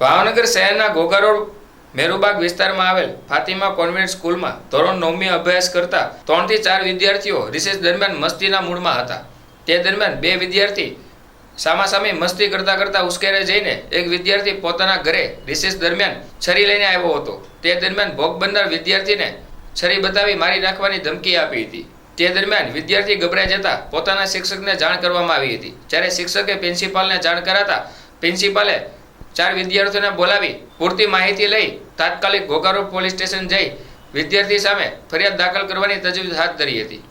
ભાવનગર શહેરના ઘોઘા રોડ, મેરુબાગ વિસ્તારમાં આવેલ ફાતિમા કોન્વેન્ટ સ્કૂલમાં ધોરણ નવમી અભ્યાસ કરતા ત્રણથી ચાર વિદ્યાર્થીઓ રિસેસ દરમિયાન મસ્તીના મૂડમાં હતા. તે દરમિયાન બે વિદ્યાર્થી સામાસામી મસ્તી કરતા કરતા ઉશ્કેરે જઈને એક વિદ્યાર્થી પોતાના ઘરે રિસેસ દરમિયાન છરી લઈને આવ્યો હતો. તે દરમિયાન ભોગ બનનાર વિદ્યાર્થીને છરી બતાવી મારી નાખવાની ધમકી આપી હતી. તે દરમિયાન વિદ્યાર્થી ગભરાઈ જતા પોતાના શિક્ષકને જાણ કરવામાં આવી હતી. જ્યારે શિક્ષકે પ્રિન્સિપાલને જાણ કરાતા પ્રિન્સિપાલે ચાર વિદ્યાર્થીઓને બોલાવી પૂરતી માહિતી લઈ તાત્કાલિક ઘોઘારો પોલીસ સ્ટેશન જઈ વિદ્યાર્થી સામે ફરિયાદ દાખલ કરવાની તજવીજ હાથ ધરી હતી.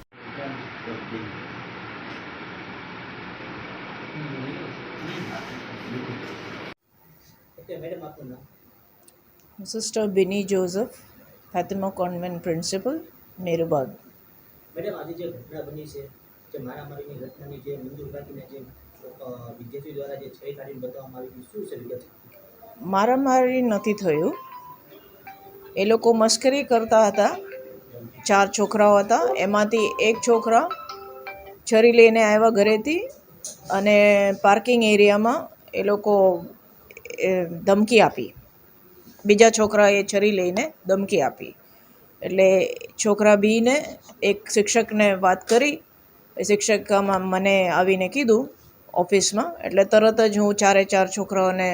Sister Bini Joseph Fatima convent principal Merubag madam આજે જે ઘટના બની છે જે મારામારીની ઘટનાની જે મંજૂર રાખીને જે અ, વિદ્યાર્થી? દ્વારા મારામારી નથી થયું. એ લોકો મશ્કરી કરતા હતા. ચાર છોકરાઓ હતા. એમાંથી એક છોકરા છરી લઈને આવ્યા ઘરેથી અને પાર્કિંગ એરિયામાં એ લોકો ધમકી આપી. બીજા છોકરાએ છરી લઈને ધમકી આપી. એટલે છોકરા બીને એક શિક્ષકને વાત કરી. એ શિક્ષકમાં મને આવીને કીધું ઓફિસમાં. એટલે તરત જ હું ચારે ચાર છોકરાઓને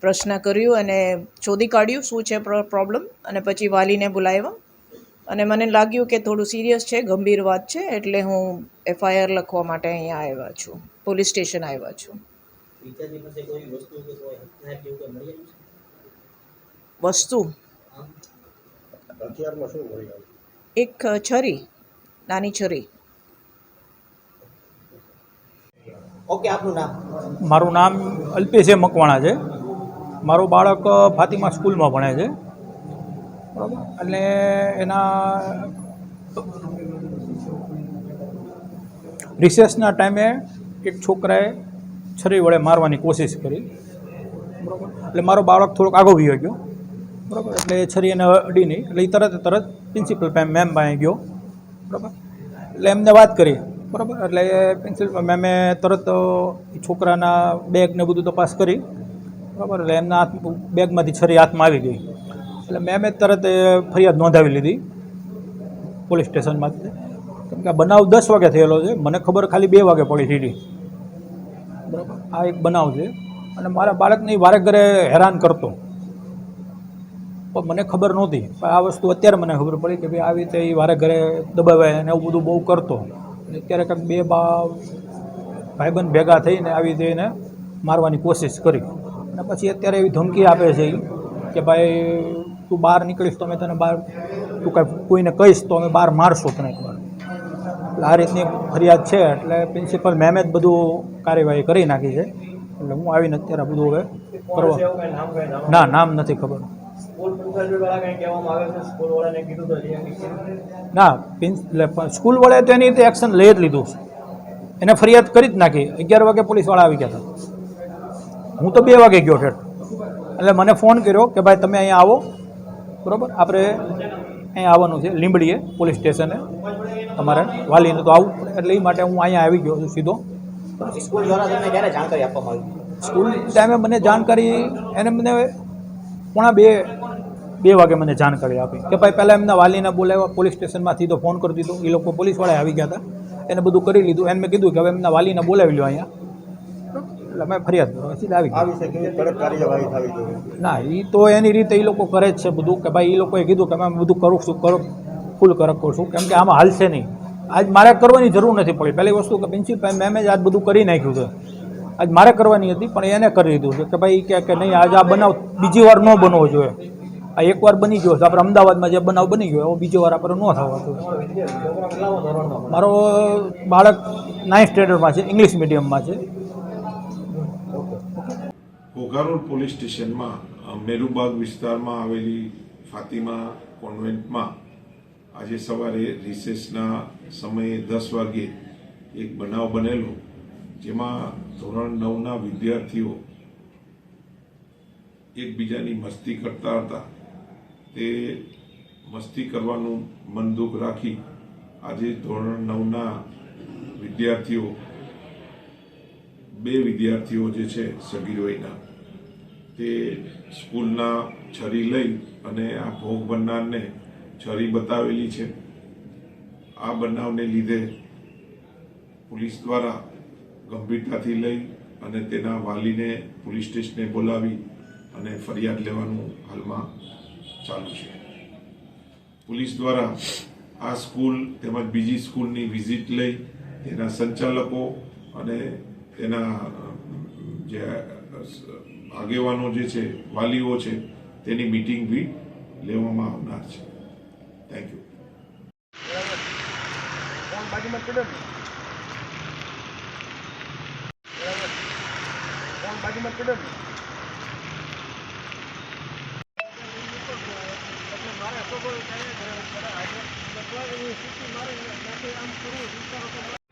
પ્રશ્ન કર્યું અને શોધી કાઢ્યું શું છે પ્રોબ્લેમ અને પછી વાલીને બોલાવ્યા. અને મને લાગ્યું કે થોડું સિરિયસ છે ગંભીર વાત છે એટલે હું એફઆઈઆર લખવા માટે અહીંયા આવ્યા છું પોલીસ સ્ટેશન આવ્યા છું. વસ્તુ એક છરી નાની છરી. ઓકે, આપનું નામ? મારું નામ અલ્પેશ મકવાણા છે. મારું બાળક ફાતિમા સ્કૂલમાં ભણે છે. બરાબર? એટલે એના રિસેસના ટાઈમે એક છોકરાએ છરી વડે મારવાની કોશિશ કરી. બરાબર? એટલે મારો બાળક થોડોક આગો વયો ગયો. બરાબર? એટલે એ છરી એને અડી નહીં. એટલે એ તરત તરત પ્રિન્સિપલ મેમ પાસે ગયો. બરાબર? એટલે એમને વાત કરી. બરાબર. એટલે એ પેન્સિલ મેમે તરત છોકરાના બેગને બધું તપાસ કરી. બરાબર. એટલે એમના હાથ બેગમાંથી છરી હાથમાં આવી ગઈ. એટલે મેમે તરત ફરિયાદ નોંધાવી લીધી પોલીસ સ્ટેશનમાંથી કેમ કે આ બનાવ દસ વાગે થયેલો છે. મને ખબર ખાલી બે વાગે પડી સીધી બરાબર. આ એક બનાવ છે. અને મારા બાળકને વારે ઘરે હેરાન કરતો. પણ મને ખબર નહોતી. પણ આ વસ્તુ અત્યારે મને ખબર પડી કે ભાઈ આવી રીતે એ વારે ઘરે દબાવાય અને એવું બધું બહુ કરતો. અને કંઈક બે બા ભાઈબંધ ભેગા થઈને આવી રીતે એને મારવાની કોશિશ કરી. અને પછી અત્યારે એવી ધમકી આપે છે કે ભાઈ તું બહાર નીકળીશ તો અમે તને બહાર તું કાંઈ કોઈને કહીશ તો અમે બહાર મારશું તને એકવાર એટલે આ રીતની ફરિયાદ છે એટલે પ્રિન્સિપલ મેમે જ બધું કાર્યવાહી કરી નાખી છે. એટલે હું આવીને અત્યારે બધું હવે કરવા ના નામ નથી ખબર. ના પ્રિન્સ એટલે પણ સ્કૂલ વાળાએ તો એની રીતે એક્શન લઈ જ લીધું છે. એને ફરિયાદ કરી જ નાખી. અગિયાર વાગે પોલીસવાળા આવી ગયા હતા. હું તો બે વાગે ગયો ઠેઠ. એટલે મને ફોન કર્યો કે ભાઈ તમે અહીંયા આવો. બરાબર? આપણે અહીંયા આવવાનું છે લીંબડીએ પોલીસ સ્ટેશને. તમારે વાલીને તો આવું એટલે એ માટે હું અહીંયા આવી ગયો છું સીધો. સ્કૂલ દ્વારા તમને ક્યારે જાણકારી આપવામાં આવી? સ્કૂલ ટાઈમે મને જાણકારી એને મને પોણા બે બે વાગે મને જાણકારી આપી કે ભાઈ પહેલાં એમના વાલીને બોલાવ્યા પોલીસ સ્ટેશનમાંથી તો ફોન કરી દીધો. એ લોકો પોલીસવાળા આવી ગયા હતા. એને બધું કરી લીધું. એને મેં કીધું કે હવે એમના વાલીને બોલાવી લો અહીંયા. એટલે મેં ફરિયાદ કરો સીધા આવી ગયા ના એ તો એની રીતે એ લોકો કરે જ છે બધું કે ભાઈ એ લોકોએ કીધું કે અમે બધું કરું છું કરો ફૂલ કરક કરશું કેમ કે આમાં હાલશે નહીં. આજ મારે કરવાની જરૂર નથી પડી. પહેલી વસ્તુ કે પ્રિન્સિપલ મેમે જ આજ બધું કરી નાખ્યું છે. આજ મારે કરવાની હતી, પણ એને કરી દીધું છે કે ભાઈ કે કે નહીં, આજ આ બનાવ બીજી વાર ન બનવો જોઈએ. આ એકવાર બની ગયો છે, આપણે અમદાવાદમાં જે બનાવ બની ગયો, એવો બીજી વાર આપણે ન થવા જોઈએ મારો બાળક નાઇન્થ સ્ટેન્ડર્ડમાં છે ઇંગ્લિશ મીડિયમમાં છે. ઘોઘારોડ પોલીસ સ્ટેશનમાં મેરુબાગ વિસ્તારમાં આવેલી ફાતિમા કોન્વેન્ટમાં આજે સવારે રિસેસના સમયે દસ વાગ્યે એક બનાવ બનેલો. જેમાં ધોરણ નવના વિદ્યાર્થીઓ એકબીજાની મસ્તી કરતા હતા. તે મસ્તી કરવાનું મન દુઃખ રાખી આજે ધોરણ નવના વિદ્યાર્થીઓ, બે વિદ્યાર્થીઓ જે છે સગીરોઈના તે સ્કૂલના છરી લઈ અને આ ભોગ બનનારને છરી બતાવેલી છે. આ બનાવને લીધે પોલીસ દ્વારા ગંભીરતાથી લઈ અને તેના વાલીને પોલીસ સ્ટેશને બોલાવી અને ફરિયાદ લેવાનું હાલમાં ચાલુ છે. પોલીસ દ્વારા આ સ્કૂલ તેમજ બીજી સ્કૂલની વિઝિટ લઈ તેના સંચાલકો અને તેના જે આગેવાનો જે છે, વાલીઓ છે, તેની મિટિંગ બી લેવામાં આવનાર છે. થેન્ક યુ ફોન બાજુમાં પડ્યો ને બરાબર ફોન બાજુમાં પડ્યો ને. મારે ત્યારે ઘરે હાજર મારે આમ કરવું